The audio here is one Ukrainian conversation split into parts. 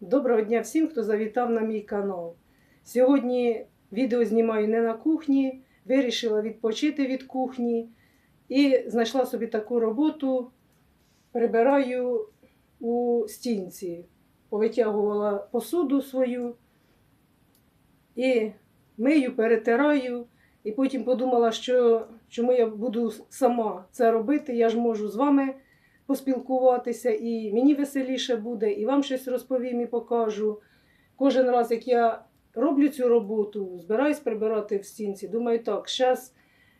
Доброго дня всім, хто завітав на мій канал. Сьогодні відео знімаю не на кухні, вирішила відпочити від кухні і знайшла собі таку роботу. Прибираю у стінці, повитягувала посуду свою і мию, перетираю. І потім подумала, що чому я буду сама це робити, я ж можу з вами поспілкуватися, і мені веселіше буде, і вам щось розповім і покажу. Кожен раз, як я роблю цю роботу, збираюсь прибирати в стінці, думаю, так, зараз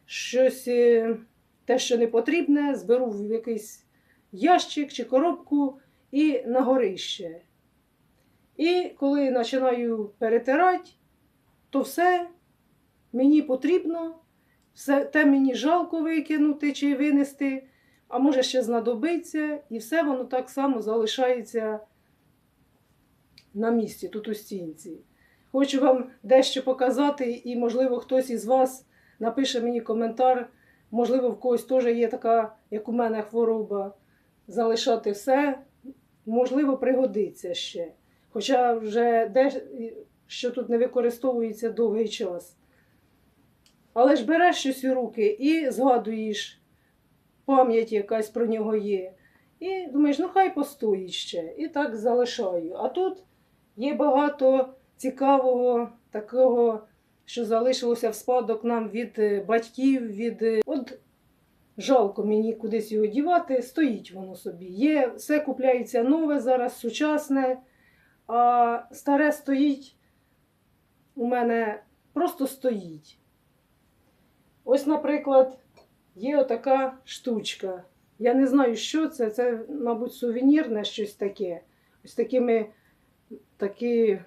щось е, те, що не потрібне, зберу в якийсь ящик чи коробку і на горище. І коли починаю перетирати, то все мені потрібно, все те мені жалко викинути чи винести а може ще знадобиться, і все воно так само залишається на місці, тут у стінці. Хочу вам дещо показати, і, можливо, хтось із вас напише мені коментар, можливо, в когось теж є така, як у мене, хвороба, залишати все, можливо, пригодиться ще. Хоча вже дещо тут не використовується довгий час. Але ж береш щось у руки і згадуєш, пам'ять якась про нього є. І думаєш, ну хай постоїть ще. І так залишаю. А тут є багато цікавого такого, що залишилося в спадок нам від е, батьків, від. е, От жалко мені кудись його дівати, стоїть воно собі. Є, все купляється нове зараз, сучасне, а старе стоїть у мене просто стоїть. Ось, наприклад, є отака штучка. Я не знаю, що це. Це, мабуть, сувенірне щось таке. Ось такими такий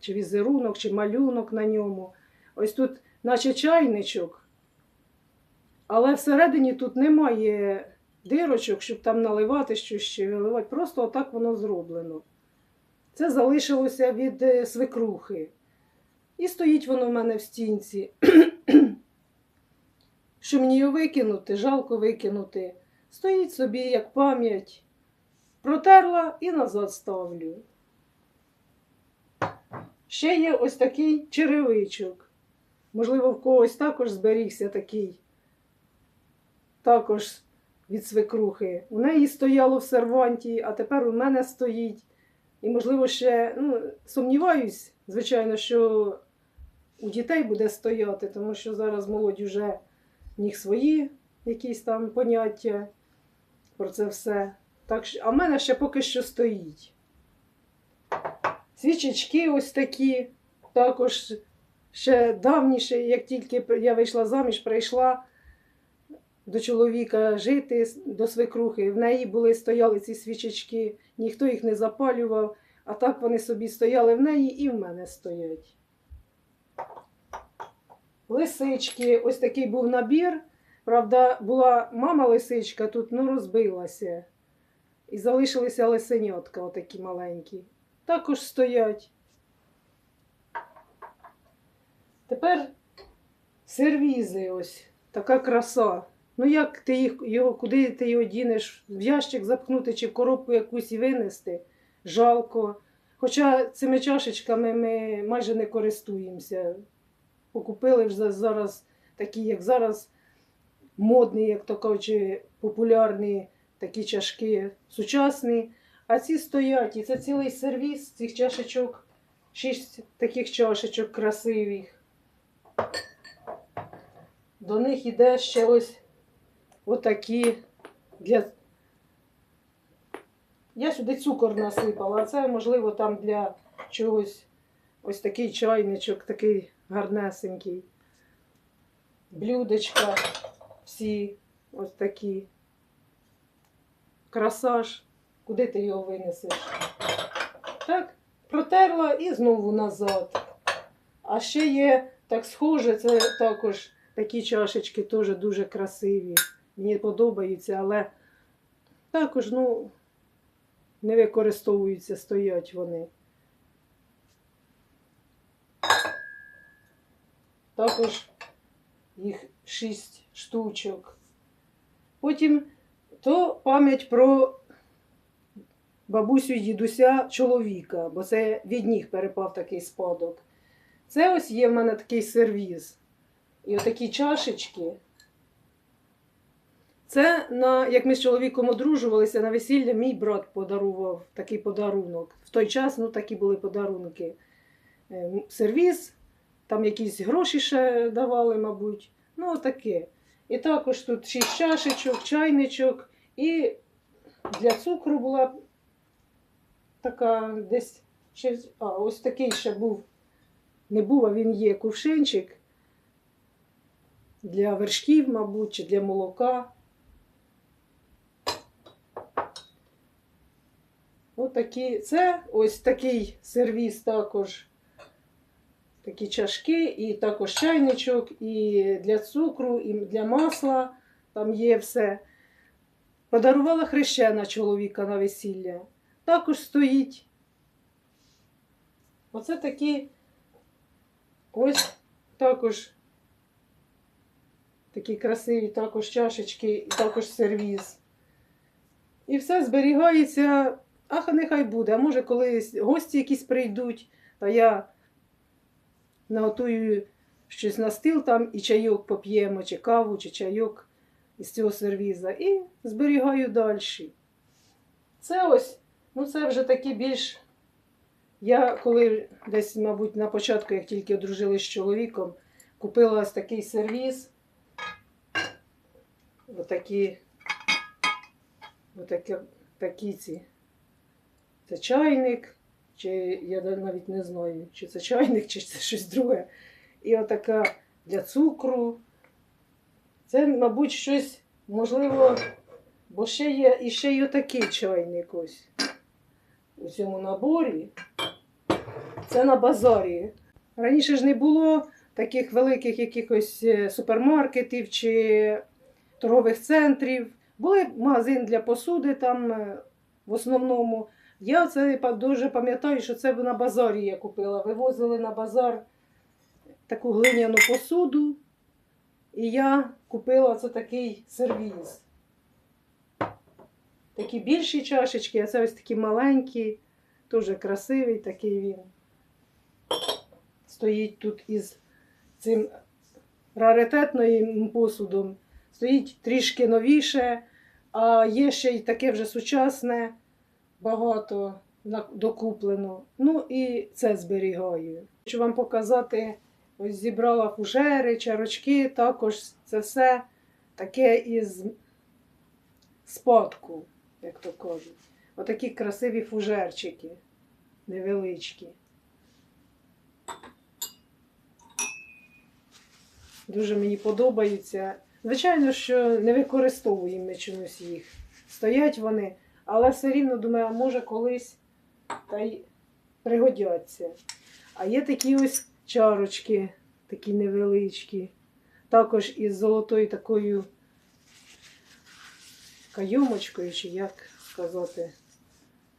чи візерунок, чи малюнок на ньому. Ось тут, наче чайничок, але всередині тут немає дирочок, щоб там наливати щось ще виливати. Просто отак воно зроблено. Це залишилося від е, свекрухи. І стоїть воно в мене в стінці. Що мені його викинути, жалко викинути. Стоїть собі як пам'ять. Протерла і назад ставлю. Ще є ось такий черевичок. Можливо, в когось також зберігся такий, також від свекрухи. У неї стояло в серванті, а тепер у мене стоїть. І, можливо, ще ну, сумніваюсь, звичайно, що у дітей буде стояти, тому що зараз молодь вже в них свої якісь там поняття про це все. Так, а в мене ще поки що стоїть. Свічечки ось такі, також ще давніше, як тільки я вийшла заміж, прийшла до чоловіка жити, до свекрухи. В неї були, стояли ці свічечки, ніхто їх не запалював, а так вони собі стояли в неї і в мене стоять. Лисички, ось такий був набір. Правда, була мама лисичка, тут ну, розбилася. І залишилися лисенятка, отакі маленькі. Також стоять. Тепер сервізи ось, така краса. Ну як ти їх, його, куди ти його дінеш? В ящик запхнути чи в коробку якусь і винести? Жалко. Хоча цими чашечками ми майже не користуємося. Покупили вже зараз такі, як зараз, модні, як то кажуть, популярні такі чашки сучасні. А ці стоять, і це цілий сервіс цих чашечок, шість таких чашечок красивих. До них іде ще ось отакі для. Я сюди цукор насипала, а це, можливо, там для чогось ось такий чайничок, такий гарнесенький. Блюдечка всі ось такі. Красаж. Куди ти його винесеш? Так, протерла і знову назад. А ще є так схоже, це також такі чашечки теж дуже красиві. Мені подобаються, але також, ну, не використовуються, стоять вони. Також їх шість штучок. Потім то пам'ять про бабусю дідуся чоловіка, бо це від них перепав такий спадок. Це ось є в мене такий сервіз. І отакі чашечки. Це на, як ми з чоловіком одружувалися на весілля, мій брат подарував такий подарунок. В той час ну, такі були подарунки. Е, Сервіз, там якісь гроші ще давали, мабуть. Ну, таке. І також тут шість чашечок, чайничок. І для цукру була така десь. А, ось такий ще був. Не був, а він є кувшинчик для вершків, мабуть, чи для молока. Отакі. Це ось такий сервіс також. Такі чашки, і також чайничок, і для цукру, і для масла. Там є все. Подарувала хрещена чоловіка на весілля. Також стоїть. Оце такі ось також такі красиві також чашечки і також сервіз. І все зберігається, ах, нехай буде. А може, колись гості якісь прийдуть, та я наготую щось на стіл там і чайок поп'ємо, чи каву, чи чайок із цього сервіза. І зберігаю далі. Це ось, ну це вже такі більш. Я коли десь, мабуть, на початку, як тільки одружилась з чоловіком, купила ось такий сервіз. Отакі, отакі, такі ці. Це чайник, чи я навіть не знаю, чи це чайник, чи це щось друге. І отака для цукру. Це, мабуть, щось, можливо, бо ще є і ще й отакий чайник ось у цьому наборі. Це на базарі. Раніше ж не було таких великих якихось е, супермаркетів чи торгових центрів. Були магазин для посуди там е, в основному. Я це дуже пам'ятаю, що це на базарі я купила. Вивозили на базар таку глиняну посуду. І я купила це такий сервіз. Такі більші чашечки, а це ось такі маленькі, дуже красивий такий він. Стоїть тут із цим раритетним посудом. Стоїть трішки новіше, а є ще й таке вже сучасне, багато докуплено. Ну і це зберігаю. Хочу вам показати, ось зібрала фужери, чарочки, також це все таке із спадку, як то кажуть. Отакі красиві фужерчики, невеличкі. Дуже мені подобаються. Звичайно, що не використовуємо ми чомусь їх. Стоять вони, але все рівно думаю, може колись та й пригодяться. А є такі ось чарочки, такі невеличкі. Також із золотою такою кайомочкою, чи як сказати,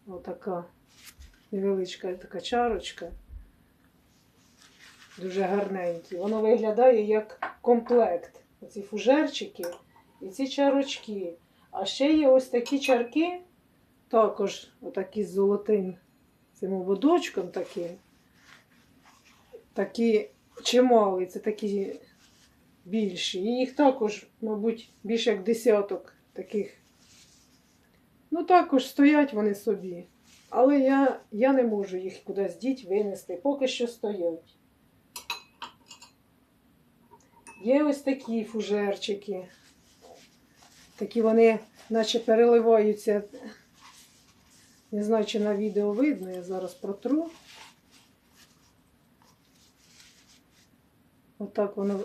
отака невеличка така чарочка. Дуже гарненькі. Воно виглядає як комплект. Оці фужерчики і ці чарочки. А ще є ось такі чарки, також отакі з золотим цим ободочком таким. Такі чималі, це такі більші. І їх також, мабуть, більше як десяток таких. Ну, також стоять вони собі. Але я, я не можу їх кудись діть винести, поки що стоять. Є ось такі фужерчики. Такі вони наче переливаються. Не знаю, чи на відео видно, я зараз протру. Отак воно.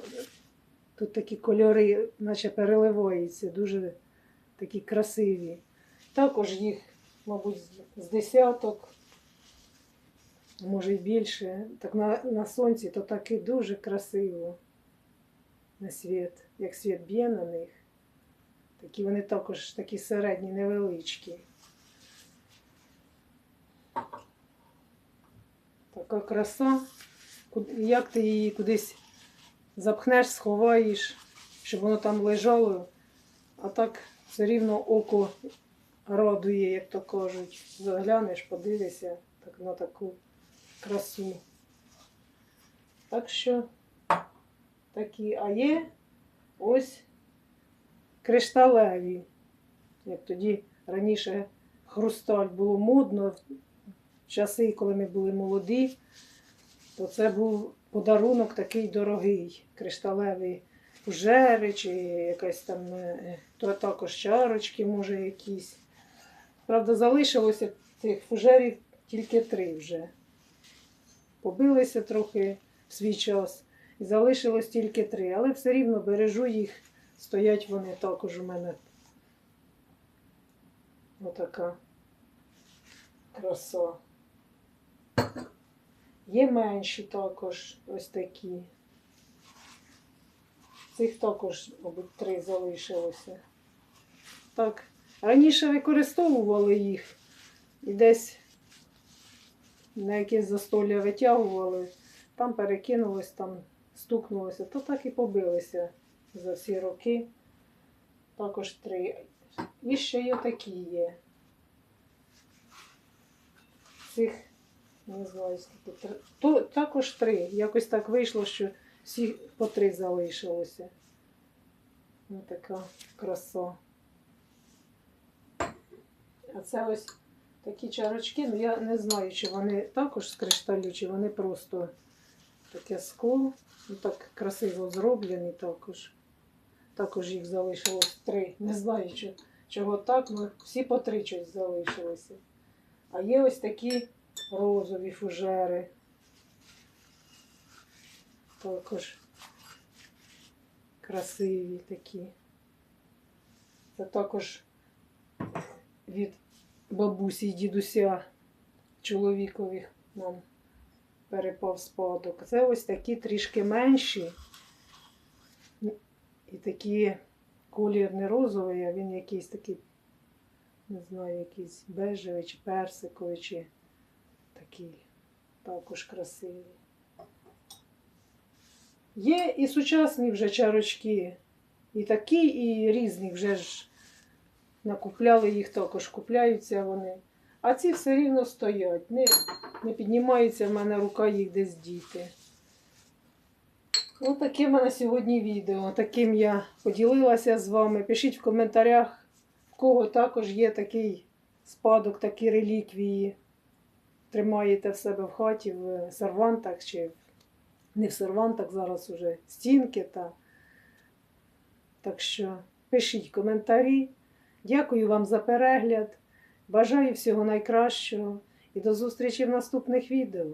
Тут такі кольори, наче переливаються, дуже такі красиві. Також їх, мабуть, з- десяток, може й більше. Так на, на сонці то так і дуже красиво на світ, як світ б'є на них. Такі вони також такі середні, невеличкі. Така краса. Як ти її кудись запхнеш, сховаєш, щоб воно там лежало, а так все рівно око радує, як то кажуть. Заглянеш, подивишся так, на таку красу. Так що такі, а є ось кришталеві. Як тоді раніше хрусталь було модно, часи, коли ми були молоді, то це був подарунок такий дорогий, кришталевий фужери чи якась там, е, то також чарочки, може, якісь. Правда, залишилося цих фужерів тільки три вже. Побилися трохи в свій час. І залишилось тільки три, але все рівно бережу їх, стоять вони також у мене. Отака краса. Є менші також ось такі. Цих також, мабуть, три залишилося. Так, раніше використовували їх і десь на якесь застолля витягували, там перекинулось, там стукнулося, то так і побилися за всі роки. Також три. І ще є такі є. Цих, не знаю, скільки. То, також три. Якось так вийшло, що всі по три залишилося. Ось така краса. А це ось такі чарочки, ну я не знаю, чи вони також з кришталю, чи вони просто таке скло. Ну так красиво зроблені також. Також їх залишилось три. Не знаю, чого так, ну всі по три щось залишилося. А є ось такі розові фужери. Також красиві такі. Це також від бабусі і дідуся чоловікових нам перепав спадок. Це ось такі трішки менші. І такі колір не розовий, а він якийсь такий, не знаю, якийсь бежевий чи персиковий, чи такий також красивий. Є і сучасні вже чарочки, і такі, і різні вже ж накупляли їх також, купляються вони. А ці все рівно стоять, не, не піднімається в мене рука їх десь діти. Ось таке в мене сьогодні відео. Таким я поділилася з вами. Пишіть в коментарях, в кого також є такий спадок, такі реліквії. Тримаєте в себе в хаті, в сервантах чи не в сервантах, зараз уже стінки. Та... Так що пишіть коментарі. Дякую вам за перегляд. Бажаю всього найкращого і до зустрічі в наступних відео.